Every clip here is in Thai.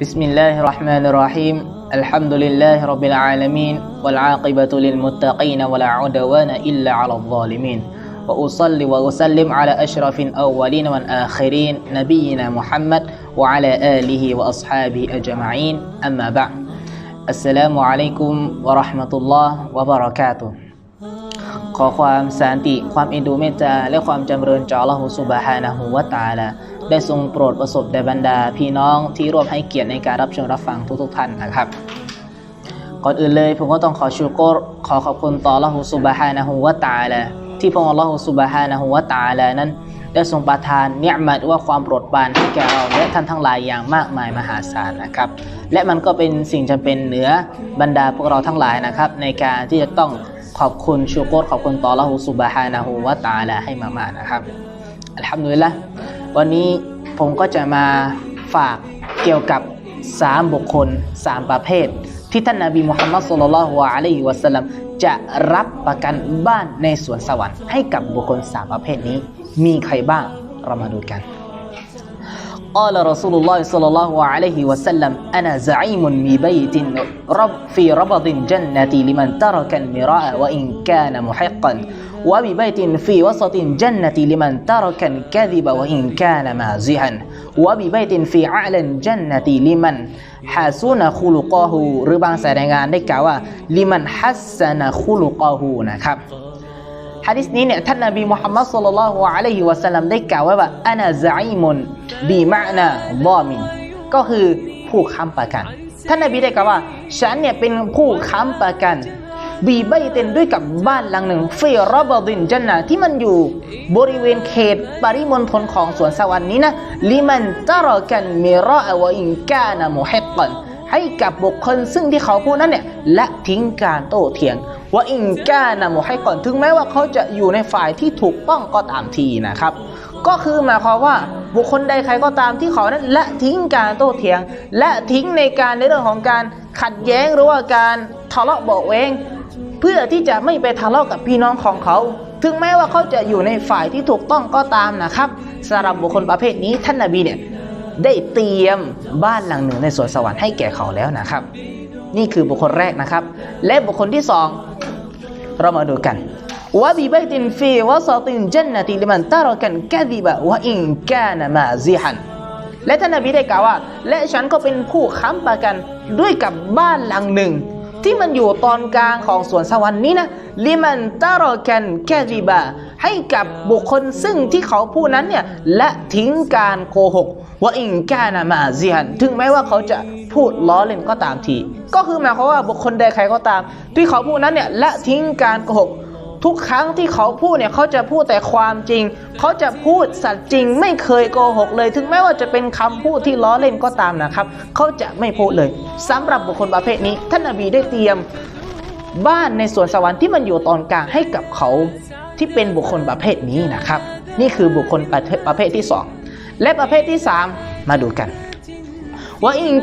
بسم الله الرحمن الرحيم الحمد لله رب العالمين والعاقبة للمتقين ولا عدوان إلا على الظالمين وأصلي وأسلم على أشرف الأولين والآخرين نبينا محمد وعلى آله وأصحابه أجمعين أما بعد السلام عليكم ورحمة الله وبركاته ขอความสันติ ความเอ็นดูเมตตา และความจำเริญจากอัลลอฮฺสุบฮานะฮูวะตะอาลา ได้ทรงโปรดประสบแด่บรรดา พี่น้องที่ร่วมให้เกียรติในการรับชมรับฟังทุกๆท่านนะครับ ก่อนอื่นเลยผมก็ต้องขอชูโกรขอขอบคุณต่อลลอฮฺสุบฮานะฮูวะตาลาที่พระองค์ลลอฮฺสุบฮานะฮูวะตาลานั้น ได้ทรงประทานเนียมัดว่าความโปรดปรานให้แก่เราและท่านทั้งหลายอย่างมากมายมหาศาลนะครับ และมันก็เป็นสิ่งจำเป็นเหนือบรรดาพวกเราทั้งหลายนะครับ ในการที่จะต้องขอบคุณชูโกรขอบคุณต่อละหูสุบฮานะฮูวะตาลาให้มากๆนะครับอัลฮัมดุลิลละวันนี้ ผมก็จะมาฝากเกี่ยวกับ 3 บุคคล 3 ประเภท ที่ท่านนาบีมุฮัมมัดสุลลัลลอฮุอะลัยฮิวะสัลลัมจะรับประกันบ้านในสวนสวรรค์ให้กับบุคคล 3 ประเภทนี้ มีใครบ้างเรามาดูกัน قال رسول الله صلى الله عليه وسلم أنا زعيم ببيت رب في ربض الجنة لمن ترك المراء وإن كان محقا وببيت في وسط الجنة لمن ترك الكذب وإن كان مازحا وببيت في أعلى الجنة لمن حسن خلقه หรือบางสายรายงานได้กล่าวว่า liman hassana khuluqahu นะครับ ฮะดิษนี้เนี่ยท่านนบีมุฮัมมัดสุลลัลลอฮุอะลัยฮิวะสัลลัมได้กล่าวไว้ว่าอานาซาอิมุนบีมะนาบอมินก็คือผู้ค้ำประกัน ท่านนบีได้กล่าวว่า ฉันเนี่ยเป็นผู้ค้ำประกัน บีใบเต็นด้วยกับบ้านหลังหนึ่งเฟีรอบดินจันนะที่มันอยู่บริเวณเขตปริมณฑลของสวนสวรรค์นี้นะลิมันตารอกันมิรอวอินกานะมุฮิตันให้กับบุคคลซึ่งที่เขาพูดนั้นเนี่ยละทิ้งการโต้เถียง ว่าอิงกานะมุให้ก่อนถึงแม้ว่าเขาจะอยู่ในฝ่ายที่ถูกต้องก็ตามทีนะครับ ก็คือหมายความว่าบุคคลใดใครก็ตามที่เขานั้นละทิ้งการโต้เถียง และทิ้งในการในเรื่องของการขัดแย้งหรือว่าการทะเลาะเบาแวง เพื่อที่จะไม่ไปทะเลาะกับพี่น้องของเขา ถึงแม้ว่าเขาจะอยู่ในฝ่ายที่ถูกต้องก็ตามนะครับสำหรับบุคคลประเภทนี้ท่านนบีเนี่ยได้เตรียมบ้านหลังหนึ่งในสวนสวรรค์ให้แก่เขาแล้วนะครับ นี่คือบุคคลแรกนะครับ และบุคคลที่สองเรามาดูกันวะบีบตินฟีวะซาตินจันนติลิมันตารกันกะดิบะวะอินกานมาซิฮันและท่านนบีได้กล่าวว่า และฉันก็เป็นผู้ค้ำประกันด้วยกับบ้านหลังหนึ่ง ที่มันอยู่ตอนกลางของสวนสวรรค์นี้นะลิมันตารกันแคดิบา ให้กับบุคคลซึ่งที่เขาพูดนั้นเนี่ยและทิ้งการโกหกว่าอิงกานามาซีฮันถึงแม้ว่าเขาจะพูดล้อเล่นก็ตามที ก็คือหมายความว่าบุคคลใดใครก็ตาม ที่เขาพูดนั้นเนี่ยละทิ้งการโกหก ทุกครั้งที่เขาพูดเนี่ยเขาจะพูดแต่ความจริง เขาจะพูดสัตย์จริง ไม่เคยโกหกเลย ถึงแม้ว่าจะเป็นคำพูดที่ล้อเล่นก็ตามนะครับ เขาจะไม่พูดเลยสำหรับบุคคลประเภทนี้ ท่านนบีได้เตรียมบ้านในสวนสวรรค์ที่มันอยู่ตอนกลางให้กับเขาที่เป็นบุคคลประเภทนี้นะครับ นี่คือบุคคลประเภทประเภทที่สองและประเภทที่สามมาดูกัน ว่าอิน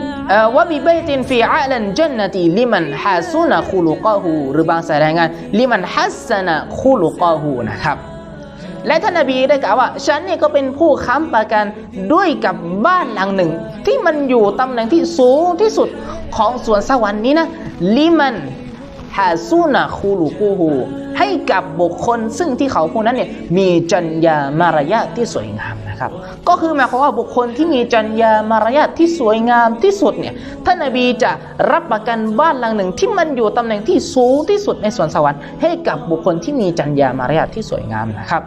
ว่าบีเบตินฟีอาลันจันนตีลิมันฮัสซุนะคูลุกะฮูหรือบางสายรายงานลิมันฮัสซนะคูลุกะฮูนะครับและท่านนบีได้กล่าวว่า ฉันเนี่ยก็เป็นผู้ค้ำประกันด้วยกับบ้านหลังหนึ่ง ที่มันอยู่ตำแหน่งที่สูงที่สุดของสวนสวรรค์นี้นะลิมันฮัสซุนะคูลุกูฮู กับบุคคล ซึ่งที่เขาผู้นั้นเนี่ยมีจัญญามารยาทที่สวยงามนะครับ ก็คือหมายความว่าบุคคลที่มีจัญญามารยาทที่สวยงามที่สุดเนี่ยท่านนบีจะรับประกันบ้านหลังหนึ่งที่มันอยู่ตำแหน่งที่สูงที่สุดในสวนสวรรค์ให้กับบุคคลที่มีจัญญามารยาทที่สวยงามนะครับ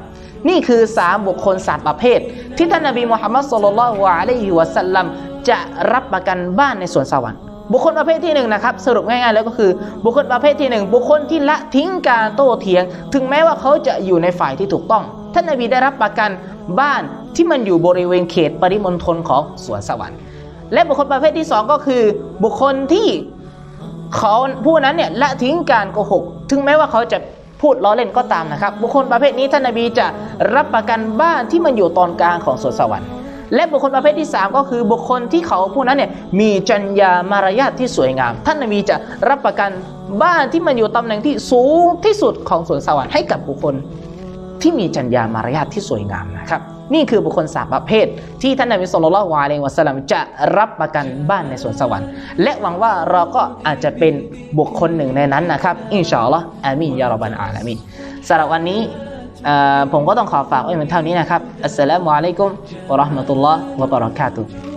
นี่คือสามบุคคลสามประเภท ที่ท่านนบีมุฮัมมัดสุลลัลลอฮุอะลัยฮิวะสัลลัมจะรับประกันบ้านในสวนสวรรค์ บุคคลประเภทที่หนึ่งนะครับสรุปง่ายๆแล้วก็คือ บุคคลประเภทที่หนึ่งบุคคลที่ละทิ้งการโต้เถียง ถึงแม้ว่าเขาจะอยู่ในฝ่ายที่ถูกต้อง ท่านนบีได้รับประกันบ้านที่มันอยู่บริเวณเขตปริมณฑลของสวนสวรรค์ และบุคคลประเภทที่สองก็คือ บุคคลที่เขาผู้นั้นเนี่ยละทิ้งการโกหก ถึงแม้ว่าเขาจะพูดล้อเล่นก็ตามนะครับ บุคคลประเภทนี้ท่านนบีจะรับประกันบ้านที่มันอยู่ตอนกลางของสวนสวรรค์ และบุคคลประเภทที่ 3 ก็คือบุคคลที่เขาผู้นั้นเนี่ยมีจัญญามารยาทที่สวยงาม ท่านนบีจะรับประกันบ้านที่มันอยู่ตำแหน่งที่สูงที่สุดของสวนสวรรค์ให้กับบุคคลที่มีจัญญามารยาทที่สวยงามนะครับนี่คือบุคคลสามประเภท ที่ท่านนบีสุลต่านละวาเลวะสลัมจะรับประกันบ้านในสวนสวรรค์ และหวังว่าเราก็อาจจะเป็นบุคคลหนึ่งในนั้นนะครับ อินชาอัลลอฮ์อามีนยาลบันอาลามีสำหรับวันนี้ ผมก็ต้องขอฝากไว้เหมือนเท่านี้นะครับอัสสลามุอะลัยกุมวะราะห์มะตุลลอฮ์วะบะเราะกาตุฮ์